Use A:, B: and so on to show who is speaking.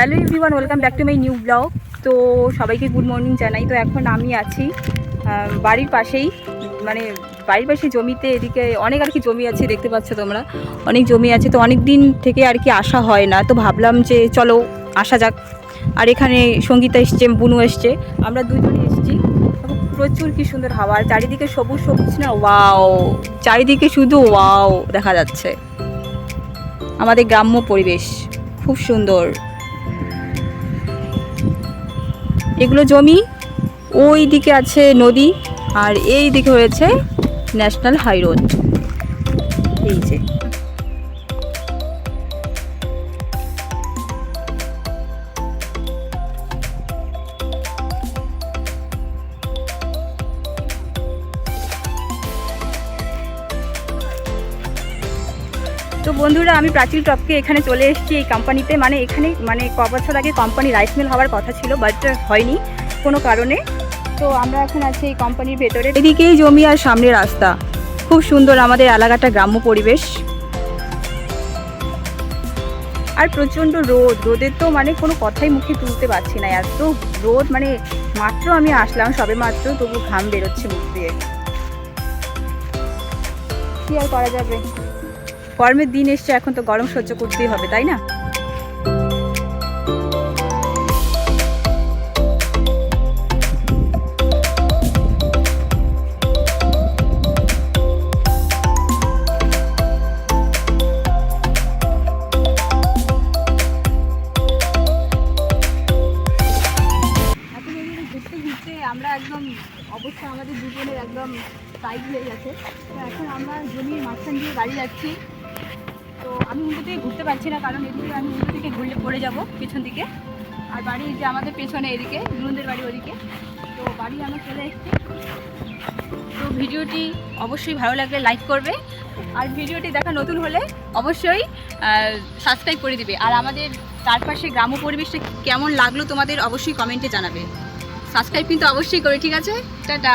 A: Hello everyone, welcome back to my new blog. তো সবাইকে good morning জানাই। তো এখন আমি আছি বাড়ির পাশেই মানে বাড়ির পাশে জমিতে, এদিকে অনেক আর কি জমি আছে, দেখতে পাচ্ছ তোমরা। অনেক জমি আছে, তো অনেক দিন থেকে আর কি আসা হয় না। তো ভাবলাম যে চলো, আসা যাক। আর এখানে সঙ্গীতা এসছে, বুনু এসছে। আমরা দুজনে এসেছি। প্রচুর কি সুন্দর হাওয়া। আর চারিদিকে সবুজ সবুজ না, ওয়াও। চারিদিকে শুধু ওয়াও দেখা যাচ্ছে। আমাদের গ্রাম্য পরিবেশ, খুব সুন্দর। এগুলো জমি ওই দিকে আছে নদী আর এই দিকে হয়েছে ন্যাশনাল হাই রোড এই যে। তো বন্ধুরা, আমি প্রাচীর টপকে এখানে চলে এসেছি এই কোম্পানিতে মানে এখানে মানে ক বছর আগে কোম্পানি রাইস মিল হওয়ার কথা ছিল বাট হয়নি কোনো কারণে। তো আমরা এখন আছি এই কোম্পানির ভেতরে। এদিকেই জমি আর সামনে রাস্তা। খুব সুন্দর আমাদের এলাকাটা গ্রাম্য পরিবেশ। আর প্রচণ্ড রোদ। রোদের তো মানে কোনো কথাই মুখে তুলতে পারছি না। এত রোদ মানে মাত্র আমি আসলাম সবে মাত্র, তবু ঘাম বেরোচ্ছে মুখ দিয়ে। কি আর করা যাবে? গরমের দিন এসছে, এখন তো গরম সহ্য করতেই হবে, তাই না? আমরা একদম আমাদের দুজনের একদম টাইট হয়ে গেছে। তো এখন আমরা জমির মাঝখান দিয়ে গাড়ি যাচ্ছি। তো আমি উল্টো থেকে ঘুরতে পারছি না, কারণ এদিকে আমি উল্টো থেকে ঘুরলে পড়ে যাব পেছন দিকে। আর বাড়ি যে আমাদের পেছনে এদিকে নুনদের বাড়ি ওদিকে। তো বাড়ি আমরা চলে এসেছি। তো ভিডিওটি অবশ্যই ভালো লাগলে লাইক করবে। আর ভিডিওটি দেখা নতুন হলে অবশ্যই সাবস্ক্রাইব করে দিবে। আর আমাদের চারপাশে গ্রাম্য পরিবেশটা কেমন লাগল তোমাদের অবশ্যই কমেন্টে জানাবে। সাবস্ক্রাইব কিন্তু অবশ্যই করে, ঠিক আছে? টাটা!